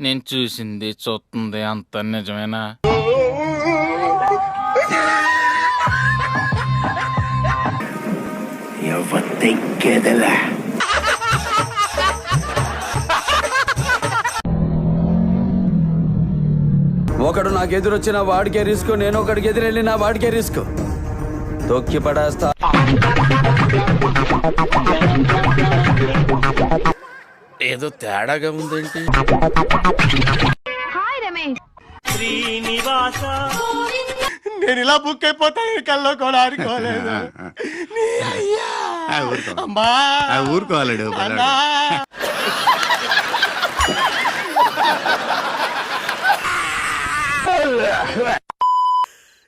నేను చూసింది చూస్తుంది అంత నిజమేనా? ఒకడు నాకు ఎదురొచ్చిన వాడికే రిస్క్ నేను ఒకడికి ఎదురెళ్ళి నా వాడికే రిస్క్. తొక్కి పడేస్తా ఏదో తేడాగా ఉందేంటి? రమేష్. నేను ఇలా బుక్ అయిపోతాను కల్లో కూడా ఆడుకోలేదు. అమ్మా.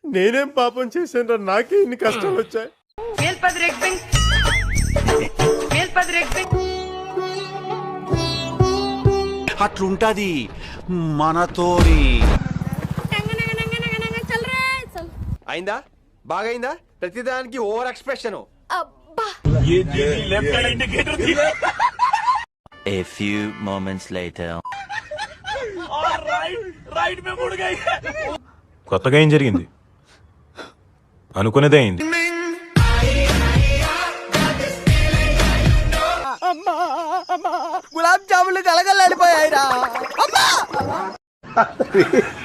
నేనేం పాపం చేశాను నాకే ఇన్ని కష్టాలు వచ్చాయి. అట్లుంటది. మనతోని అయిందా? బాగైందా? ప్రతిదానికి over expression. A few moments later. కొత్తగా ఏం జరిగింది? అనుకునేదే అయింది. గులాబ్ జాములు కలగలాడిపోయాయిరా